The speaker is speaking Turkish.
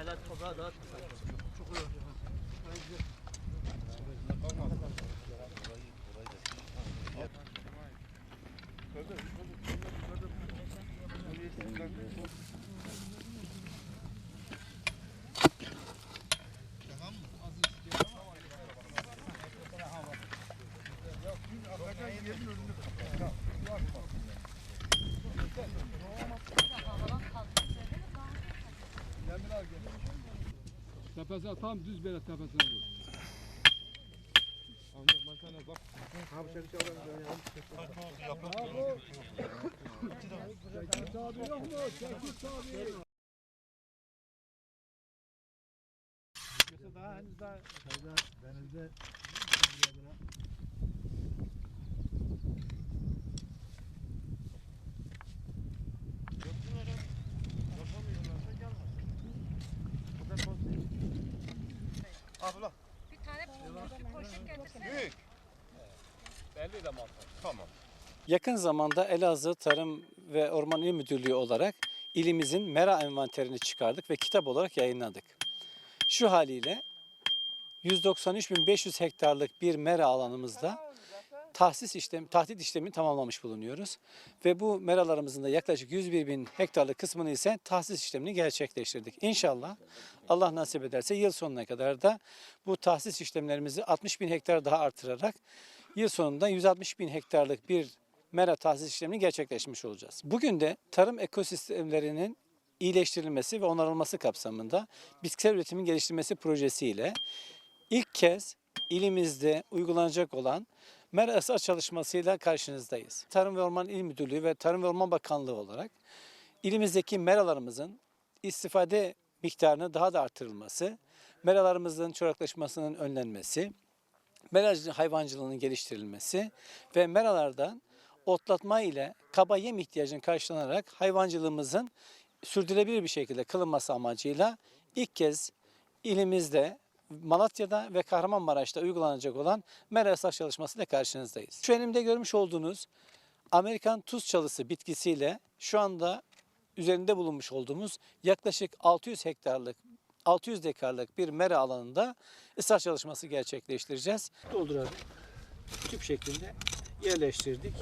Helal toprağa dağıt. Çok iyi oldu. Yerin önünde. Bak bak. Tepesine tam düz böyle tepesine vur. Ancak ben sana bak. Şekil tabi yok mu? Şekil tabi. Daha henüz daha denizde Abla Bir tane poşet getirsene. büyük. Belli de mantar. Tamam. Yakın zamanda Elazığ Tarım ve Orman İl Müdürlüğü olarak ilimizin mera envanterini çıkardık ve kitap olarak yayınladık. Şu haliyle 193.500 hektarlık bir mera alanımızda tahsis işlemi, tahdit işlemini tamamlamış bulunuyoruz. Ve bu meralarımızın da yaklaşık 101 bin hektarlık kısmını ise tahsis işlemini gerçekleştirdik. İnşallah Allah nasip ederse yıl sonuna kadar da bu tahsis işlemlerimizi 60 bin hektar daha artırarak yıl sonunda 160 bin hektarlık bir mera tahsis işlemini gerçekleşmiş olacağız. Bugün de tarım ekosistemlerinin iyileştirilmesi ve onarılması kapsamında bitkisel üretimin geliştirilmesi projesiyle ilk kez ilimizde uygulanacak olan mera ıslah çalışmasıyla karşınızdayız. Tarım ve Orman İl Müdürlüğü ve Tarım ve Orman Bakanlığı olarak ilimizdeki meralarımızın istifade miktarını daha da artırılması, meralarımızın çoraklaşmasının önlenmesi, meracı hayvancılığının geliştirilmesi ve meralardan otlatma ile kaba yem ihtiyacının karşılanarak hayvancılığımızın sürdürülebilir bir şekilde kılınması amacıyla ilk kez ilimizde Malatya'da ve Kahramanmaraş'ta uygulanacak olan mera ıslah çalışmasıyla karşınızdayız. Şu elimde görmüş olduğunuz Amerikan tuz çalısı bitkisiyle şu anda üzerinde bulunmuş olduğumuz yaklaşık 600 hektarlık 600 dekarlık bir mera alanında ıslah çalışması gerçekleştireceğiz. Doldurarak tüp şeklinde yerleştirdik.